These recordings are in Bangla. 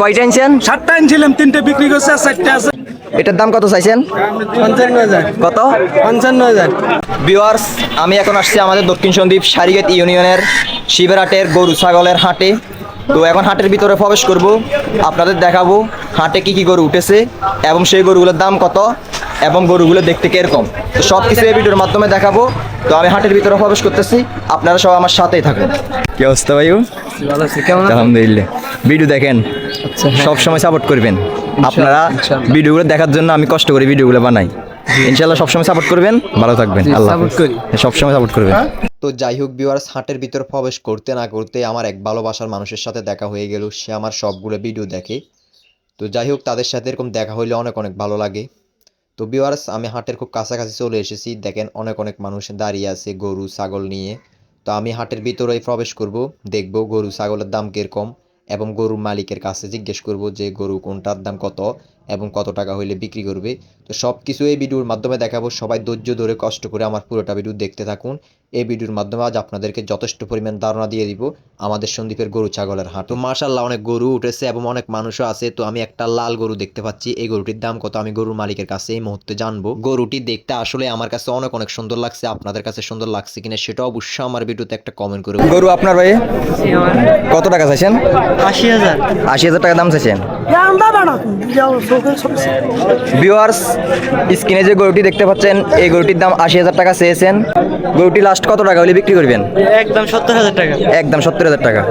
কয়টা আনছেন? সাতটা আনছিলাম তিনটে বিক্রি করছে আর আছে। এটার দাম কত চাইছেন? পঞ্চান্ন হাজার। কত? পঞ্চান্ন হাজার। বিওয়ার্স আমি এখন আসছি আমাদের দক্ষিণ সন্দ্বীপ সারিগেট ইউনিয়নের শিবেরহাটের গরু ছাগলের হাটে। তো এখন হাটের ভিতরে প্রবেশ করব আপনাদের দেখাবো হাটে কি কি গরু উঠেছে এবং সেই গরুগুলোর দাম কত। এবং গরুগুলো দেখতে কীরকম? তো সব কিছু এই ভিডিওর মাধ্যমে দেখাবো। তো আমি হাটের ভিতরে প্রবেশ করতেছি। আপনারা সব আমার সাথেই থাকুন। কি অবস্থা কেমন আলহামদুলিল্লাহ। ভিডিও দেখেন। হ্যাঁ। সব সময় সাপোর্ট করবেন আপনারা ভিডিওগুলো দেখার জন্য আমি কষ্ট করে ভিডিওগুলো বানাই। ইনশাল্লাহ সবসময় সাপোর্ট করবেন। ভালো থাকবেন। আল্লাহ হাফেজ। করি। সবসময় সাপোর্ট করবেন। তো যাই হোক ভিউয়ার্স হাটের ভিতর প্রবেশ করতে না করতে আমার এক ভালোবাসার মানুষের সাথে দেখা হয়ে গেল। সে আমার সবগুলো ভিডিও দেখে। তো যাই হোক তাদের সাথে এরকম দেখা হইলে অনেক অনেক ভালো লাগে। তো বিওয়ার্স আমি হাটের খুব কাছাকাছি চলে এসেছি। দেখেন অনেক অনেক মানুষ দাঁড়িয়ে আছে গরু, ছাগল নিয়ে। তো আমি হাটের ভিতরেই প্রবেশ করব, দেখব গরু, ছাগলের দাম কীরকম এবং গরুর মালিকের কাছে জিজ্ঞেস করব যে গরু কোনটার দাম কত। এবং কত টাকা হইলে বিক্রি করবে। তো সব কিছু এই ভিডিওর মাধ্যমে দেখাবো। সবাই ধৈর্য ধরে কষ্ট করে আমার পুরোটা ভিডিও দেখতে থাকুন। এই ভিডিওর মাধ্যমে আজ আপনাদেরকে যথেষ্ট পরিমাণ ধারণা দিয়ে দিব আমাদের সন্দীপের গরু ছাগলের হাট। তো মার্শাল্লাহ অনেক গরু উঠেছে এবং অনেক মানুষও আছে। তো আমি একটা লাল গরু দেখতে পাচ্ছি। এই গরুটির দাম কত আমি গরুর মালিকের কাছে এই মুহূর্তে জানব। গরুটি দেখতে আসলে আমার কাছে অনেক অনেক সুন্দর লাগছে। আপনাদের কাছে সুন্দর লাগছে কিনা সেটা অবশ্যই আমার ভিডিওতে একটা কমেন্ট করে গরু আপনার ভাই? কত টাকা চাইছেন? আশি হাজার। আশি হাজার টাকা দাম চাইছেন? ভিউয়ার্স স্ক্রিনে যে গরুটি দেখতে পাচ্ছেন এই গরুটির দাম আশি হাজার টাকা চেয়েছেন। গরুটি লাস্ট কত টাকা হলে বিক্রি করবেন? একদম সত্তর হাজার টাকা। একদম সত্তর হাজার টাকা।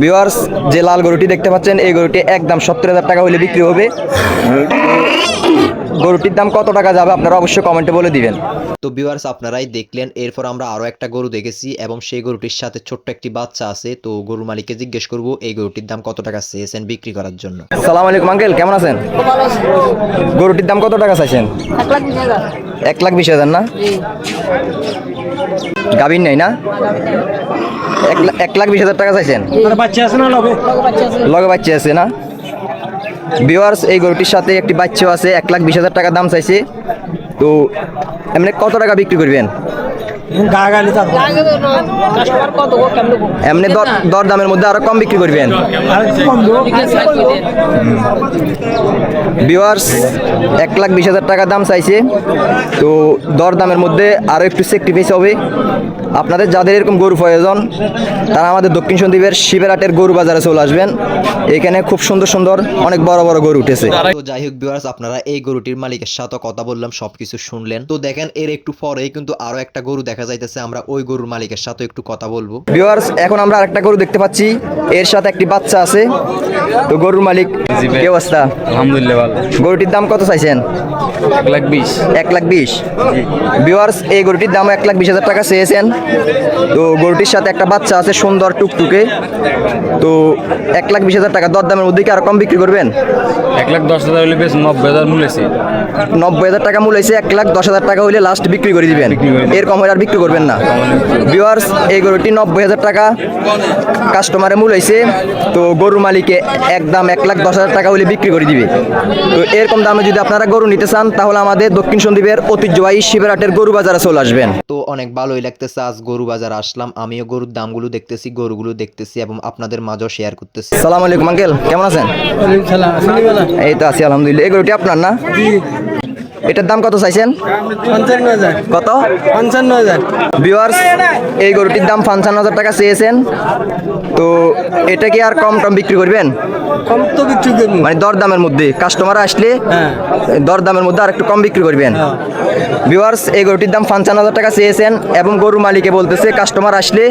ভিউয়ার্স যে লাল গরুটি দেখতে পাচ্ছেন এই গরুটি একদম সত্তর হাজার টাকা হলে বিক্রি হবে। গরুটির দাম কত টাকা যাবে আপনারা অবশ্যই কমেন্টে বলে দিবেন। তো ভিউয়ার্স আপনারাই দেখলেন এরপর আমরা আরও একটা গরু দেখেছি এবং সেই গরুটির সাথে ছোট্ট একটি বাচ্চা আছে। তো গরু মালিককে জিজ্ঞেস করব এই গরুটির দাম কত টাকা চেয়েছেন বিক্রি করার জন্য? সালাম আলাইকুম আঙ্কেল কেমন আছেন? গরুটির দাম কত টাকা চাইছেন? এক লাখ বিশ হাজার না? গাভীর নেই না? এক লাখ বিশ হাজার টাকা চাইছেন? বাচ্চা আছে না লবে লগে বাচ্চা আছে না? ভিওয়ার্স এই গরুটির সাথে একটি বাচ্চাও আছে এক লাখ বিশ হাজার টাকা দাম চাইছে। তো এমনি কত টাকা বিক্রি করবেন? এমনি দর দর দামের মধ্যে আরও কম বিক্রি করবেন। ভিওয়ার্স এক লাখ বিশ হাজার টাকা দাম চাইছে। তো দর দামের মধ্যে আরও একটু স্যাক্রিফাইস হবে। আপনাদের যাদের এরকম গরু প্রয়োজন তারা আমাদের দক্ষিণ সন্দ্বীপের শিবেরাটের গরু বাজারে চলে আসবেন। এখানে খুব সুন্দর সুন্দর অনেক বড় বড় গরু উঠেছে। তো যাই হোক ভিউয়ার্স আপনারা এই গরুটির মালিকের সাথে কথা বললাম সবকিছু শুনলেন। তো দেখেন এর একটু পরেই কিন্তু আরও একটা গরু দেখা যাইতেছে আমরা ওই গরুর মালিকের সাথে একটু কথা বলব। ভিউয়ার্স এখন আমরা আরেকটা গরু দেখতে পাচ্ছি। এর সাথে একটি বাচ্চা আছে। তো গরুর মালিক কি অবস্থা? আলহামদুলিল্লাহ ভালো। গরুটির দাম কত চাইছেন? এক লাখ বিশ। এক লাখ বিশ। ভিউয়ার্স এই গরুটির দাম এক লাখ বিশ হাজার টাকা চেয়েছেন। তো গরুটির সাথে একটা বাচ্চা আছে সুন্দর টুকটুকে। তো এক লাখ বিশ হাজার টাকা দর দামের মধ্যে কি আর কম বিক্রি করবেন? এক লাখ দশ হাজার হলে বেশ নব্বই হাজার মূল্যেছে নব্বই হাজার টাকা মূল হয়েছে এক লাখ দশ হাজার টাকা হইলে লাস্ট বিক্রি করে দিবেন। বিক্রি করে দিবেন। এর কম হলে আর বিক্রি করবেন না। ভিউয়ার্স এই গরুটি নব্বই হাজার টাকা। কাস্টমারের মূল হয়েছে তো গরু মালিকে একদম এক লাখ দশ হাজার টাকা হলে বিক্রি করে দিবে। তো এরকম দামে যদি আপনারা গরু নিতে চান তাহলে আমাদের দক্ষিণ সন্দ্বীপের ঐতিহ্যবাহী শিবেরাটের গরু বাজারে চলে আসবেন। তো অনেক ভালোই লাগতেছে আজ গরু বাজার আসলাম আমিও গরুর দামগুলো দেখতেছি গরুগুলো দেখতেছি এবং আপনাদের মাঝেও শেয়ার করতেছি। সালাম আলাইকুম আঙ্কেল। কেমন আছেন? এই তো আছি আলহামদুলিল্লাহ। এই গরুটি আপনার না? এটার দাম কত চাইছেন? কত? পঞ্চান্ন হাজার। ভিউয়ার্স এই গরুটির দাম পঞ্চান্ন হাজার টাকা চেয়েছেন। তো এটা কি আর কম টম বিক্রি করবেন? কম তো বিক্রি করব। মানে দর দামের মধ্যে কাস্টমার আসলে হ্যাঁ। দর দামের মধ্যে আর একটু কম বিক্রি করবেন। ভিউয়ার্স এই গরুটির দাম পঞ্চান্ন হাজার টাকা চেয়েছেন এবং গরু মালিকে বলতেছে কাস্টমার আসলে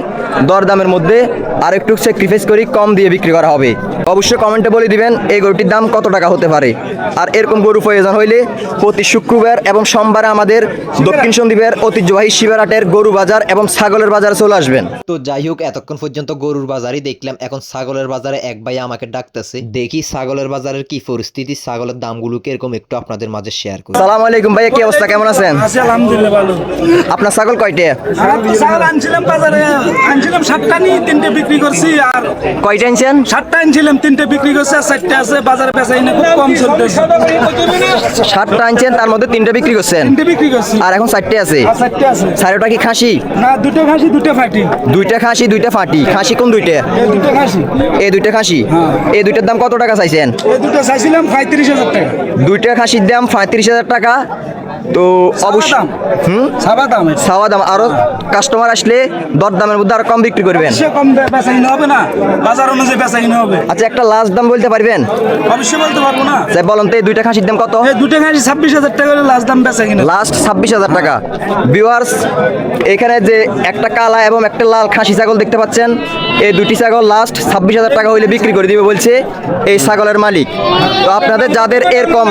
দর দামের মধ্যে আর একটু স্যাক্রিফাইস করি কম দিয়ে বিক্রি করা হবে। অবশ্যই কমেন্টে বলে দিবেন এই গরুটির দাম কত টাকা হতে পারে। আর এরকম গরু প্রয়োজন হইলে প্রতি শুক্রবার এবং সোমবারে আমাদের দক্ষিণ সন্দ্বীপের ঐতিহ্যবাহী শিবারাটের গরু বাজার এবং ছাগলের বাজারে চলে আসবেন। তো যাই হোক এতক্ষণ পর্যন্ত গরুর বাজারই দেখলাম। এখন ছাগলের বাজারে এক ভাই আমাকে ডাকতেছে। দেখি ছাগলের বাজারের কি পরিস্থিতি ছাগলের দামগুলো কীরকম একটু আপনাদের মাঝে শেয়ার করি। সালাম আলাইকুম ভাইয়া কি অবস্থা? কেমন আছেন? আছি আলহামদুলিল্লাহ ভালো। আপনার ছাগল কয়টে? ছাগল আনছিলাম বাজারে আনছিলাম সাতটা নিয়ে তিনটে বিক্রি করছি আর কয়টা আনছেন? সাতটা আনছিলাম তিনটে বিক্রি করছি আর চারটে আছে বাজারে বেচাই না খুব কম চলতেছে। সাতটা আনছেন তার মধ্যে তিনটা বিক্রি করছেন? তিনটে বিক্রি করছি। আর এখন চারটে আছে? আর চারটে আছে। চারোটা কি খাসি? না দুটো খাসি দুটো ফাটি। দুইটা খাসি দুইটা ফাটি। খাসি কোন দুইটা? এই দুটো খাসি। এই দুইটা খাসি? হ্যাঁ। এই দুইটার দাম কত টাকা চাইছেন? এই দুটো চাইছিলাম পঁয়ত্রিশ হাজার টাকা। দুইটা খাসির দাম পঁয়ত্রিশ হাজার টাকা। তো অবশ্যই হুম? সাবা দাম। সাওয়া দাম। আরও কাস্টমার আসলে দর দামের মধ্যে আরও কম বিক্রি করবেন। সে কম বে- বেচা কিনা হবে না। বাজার অনুযায়ী বেচা কিনা হবে। আচ্ছা একটা লাস্ট দাম বলতে পারবেন? অবশ্যই বলতে পারব না। তাই বলুন তো এই দুইটা খাসির দাম কত? এই দুটো খাসি ছাব্বিশ হাজার টাকা হলে লাস্ট দাম বেচা কিনা লাস্ট ছাব্বিশ হাজার টাকা। ভিউয়ার্স এখানে যে একটা কালা এবং একটা লাল খাসি ছাগল দেখতে পাচ্ছেন এই দুটি ছাগল লাস্ট ছাব্বিশ হাজার টাকা হইলে বিক্রি করে দিবে বলছে এই ছাগলের মালিক। তো আপনাদের যাদের এরকম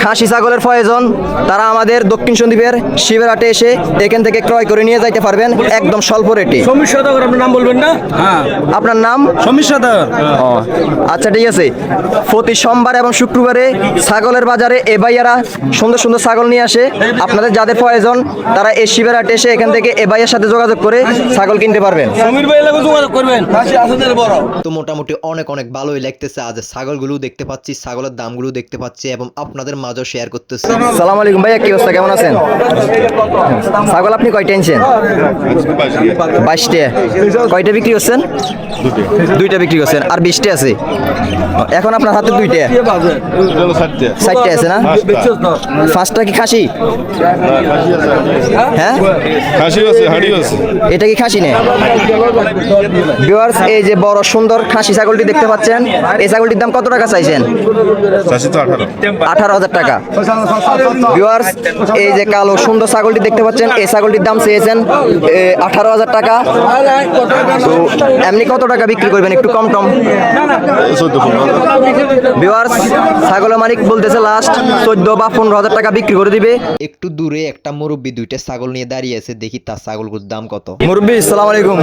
খাসি ছাগলের প্রয়োজন তারা আমাদের দক্ষিণ সন্দ্বীপের শিবেরাটে এসে এখান থেকে ক্রয় করে নিয়ে যাইতে পারবেন একদম স্বল্প রেটে। সমস্যা তো আপনার নাম বলবেন না? হ্যাঁ। আপনার নাম? সমস্যা তো আচ্ছা ঠিক আছে। প্রতি সোমবার এবং শুক্রবারে ছাগলের বাজারে এ ভাইয়ারা সুন্দর সুন্দর ছাগল নিয়ে আসে। আপনাদের যাদের প্রয়োজন তারা এই শিবের হাটে এসে এখান থেকে এ ভাইয়ের সাথে যোগাযোগ করে ছাগল কিনতে পারবেন। সমীর ভাই যোগাযোগ করবেন। তো মোটামুটি অনেক অনেক ভালোই লাগতেছে। আজ ছাগলগুলো দেখতে পাচ্ছি ছাগলের দামগুলো দেখতে পাচ্ছি এবং আপনাদের মাঝেও শেয়ার করতেছি। সালাম আলাইকুম ভাইয়া কি অবস্থা কেমন আছেন? ছাগল আপনি কয়টা এনেছেন বাইশটা। কয়টা বিক্রি করছেন? দুইটা বিক্রি করছেন। আর বিশটা আছে? এখন আপনার হাতে দুইটা। চারটে আছে না? পাঁচটা কি খাসি? হ্যাঁ? এটা কি খাসি নেই ভিউয়ার্স এই যে বড় সুন্দর খাসি ছাগলটি দেখতে পাচ্ছেন এই ছাগলটির দাম কত টাকা চাইছেন? আঠারো। আঠারো হাজার টাকা। ভিউয়ার্স এই যে কালো সুন্দর ছাগলটি দেখতে পাচ্ছেন এই ছাগলটির দাম চেয়েছেন আঠারো হাজার টাকা। তো এমনি কত টাকা বিক্রি করবেন? একটু কম চোদ্দ ছাগলের মালিক বলতেছে লাস্ট চোদ্দ বা পনেরো হাজার টাকা বিক্রি করে দিবে। একটু দূরে একটা মুরব্বী দুইটা ছাগল নিয়ে দাঁড়িয়ে আছে দেখি তার ছাগলগুলোর দাম কত। মুরব্বী সালাম আলাইকুম।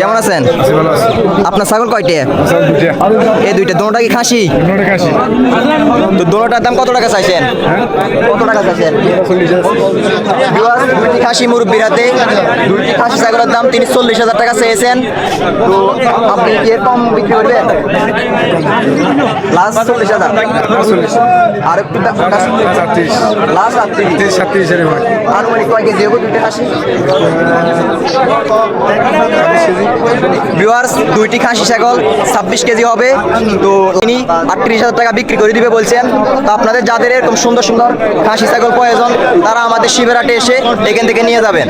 কেমন আছেন? আপনার ছাগল কয়টা? এই দুইটা দোনোটা কি খাসি? তো দোনোটার দাম কত টাকা চাইছেন? কত টাকা চাইছেন? খাসি মুরব্বির হাতে দুইটি খাসি ছাগলের দাম তিনি চল্লিশ হাজার টাকা চেয়েছেন। তো আপনি কি এর কম বিক্রি করবেন? লাস্ট চল্লিশ হাজার? আর একটু লাস্ট আটত্রিশ। আনুমানিক কয় কেজি হবে দুইটা খাসি? ভিউয়ার্স দুইটি খাসি ছাগল ছাব্বিশ কেজি হবে। তো তিনি আটত্রিশ হাজার টাকা বিক্রি করে দিবে বলছেন। তো আপনাদের যাদের এরকম সুন্দর সুন্দর খাসি ছাগল প্রয়োজন তারা আমাদের শিবেরাটে এসে এখান থেকে নিয়ে যাবেন।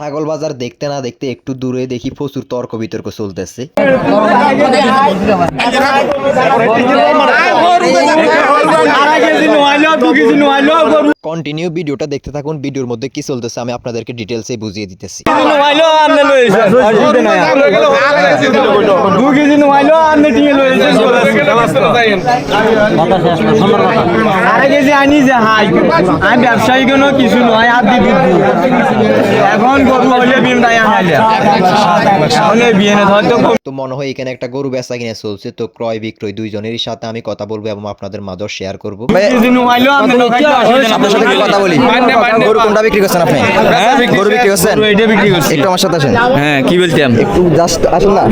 ছাগল বাজার দেখতে না দেখতে একটু দূরে দেখি প্রচুর তর্ক বিতর্ক চলতেছে। কন্টিনিউ ভিডিওটা দেখতে থাকুন, ভিডিওর মধ্যে কি চলতেছে আমি আপনাদেরকে ডিটেলসে বুঝিয়ে দিতেছি। আরে কেজি আনি যে হাই। আমি ব্যবসায়ী কোনো, কিছু নয়, আর দিদি তো মনে হয় এখানে একটা গরু বেচা কিনে চলছে তো ক্রয় বিক্রয় দুইজনেরই সাথে আমি কথা বলব এবং আপনাদের মাঝেও শেয়ার করব। আপনার সাথে কথা বলি? গরু কোনটা বিক্রি করছেন আপনি? গরু বিক্রি করছেন? করছি। একটু আমার সাথে আসেন। হ্যাঁ কি বলতাম একটু জাস্ট আসুন না।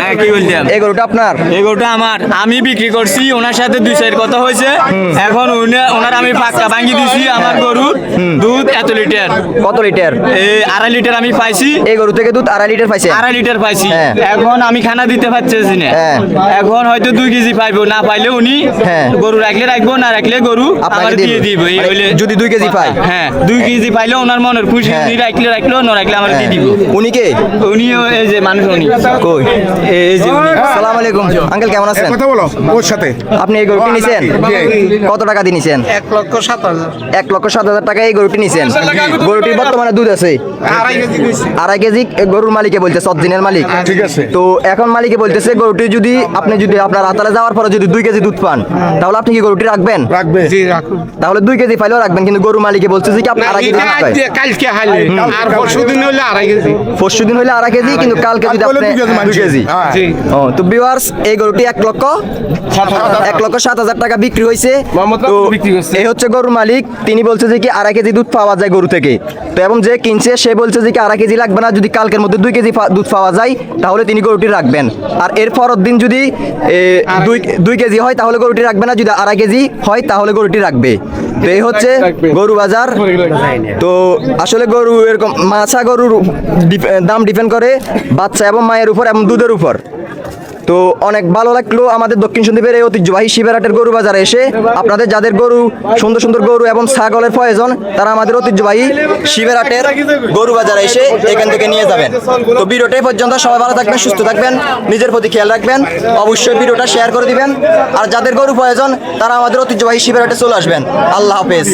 হ্যাঁ কি বলতাম এই গরুটা আপনার? এই গরুটা আমার। আমি বিক্রি করছি ওনার সাথে দুই সাইড কথা হয়েছে। এখন ওনার আমি পাক্কা ভাঙি দিছি আমার গরু দুধ এত লিটার? কত লিটার? আড়াই লিটার আমি পাইছি। এই গরু থেকে দুধ আড়াই লিটার পাইছে? আড়াই লিটার পাইছি। হ্যাঁ। এখন আমি খানা দিতে পারতেছি না। হ্যাঁ। এখন হয়তো দুই কেজি পাইবো না পাইলে উনি হ্যাঁ। গরু রাখলে রাখব না রাখলে গরু আমার দিয়ে দিব। এই মানে হইলে যদি দুই কেজি পায়? হ্যাঁ দুই কেজি পাইলে ওনার মনের খুশি। উনি রাখলে রাখল না রাখলে আমার দিয়ে দিব। উনি কে? উনি এই যে মানুষ উনি। কই? এই যে উনি। সালাম আলাইকুম। আঙ্কেল কেমন আছেন? কথা বলো ওর সাথে? আপনি এই গরুটি নিছেন কত টাকা দিয়ে নিছেন? এক লক্ষ সাত হাজার। এক লক্ষ সাত হাজার টাকা এই গরুটি নিছেন। গরুটির বর্তমানে দুধ আছে। আড়াই কেজি দিয়েছি। আড়াই কেজি গরুর মালিকে বলতেছে সজ্জিনের মালিক। ঠিক আছে। তো এখন মালিকে বলতেছে গরুটি যদি আপনি যদি আপনার হাতালে যাওয়ার পরে যদি দুই কেজি দুধ পান তাহলে আপনি কি গরুটি রাখবেন? রাখবে। জি রাখুন। তাহলে দুই কেজি পাইলেও রাখবেন কিন্তু গরু মালিকে বলতেছে কি আপনি আড়াই কেজি কালকে হাইলে আর পরশু দিন হইলে আড়াই কেজি। পরশু দিন হলে আড়াই কেজি কিন্তু কালকে যদি আপনি দুই কেজি হ্যাঁ। জি। ও তো ভিউয়ার্স এই গরুটি এক লক্ষ এক লক্ষ সাত হাজার টাকা বিক্রি হয়েছে তো এই হচ্ছে গরুর মালিক। তিনি বলছে যে কি আড়াই কেজি দুধ পাওয়া যায় গরু থেকে। তো এবং যে কিনছে সে বলছে যে কি আড়াই কেজি লাগবে না যদি কালকের মধ্যে দুই কেজি দুধ পাওয়া যায় তাহলে তিনি গরুটি রাখবেন। আর এর পরের দিন যদি দুই দুই কেজি হয় তাহলে গরুটি রাখবে না। যদি আড়াই কেজি হয় তাহলে গরুটি রাখবে। তো এই হচ্ছে গরু বাজার। তো আসলে গরু এরকম মাছা গরুর দাম ডিপেন্ড করে বাচ্চা এবং মায়ের উপর এবং দুধের উপর। তো অনেক ভালো লাগল আমাদের দক্ষিণ সন্দীপের এই ঐতিহ্যবাহী শিবেরাটের গরু বাজারে এসে। আপনাদের যাদের গরু, সুন্দর সুন্দর গরু এবং ছাগলের প্রয়োজন, তারা আমাদের ঐতিহ্যবাহী শিবেরাটের গরু বাজারে এসে এখান থেকে নিয়ে যাবেন। তো ভিডিওটা পর্যন্ত, সবাই ভালো থাকবেন, সুস্থ থাকবেন, নিজের প্রতি খেয়াল রাখবেন, অবশ্যই ভিডিওটা শেয়ার করে দিবেন। আর যাদের গরু প্রয়োজন, তারা আমাদের ঐতিহ্যবাহী শিবেরাটে চলে আসবেন। আল্লাহ হাফেজ।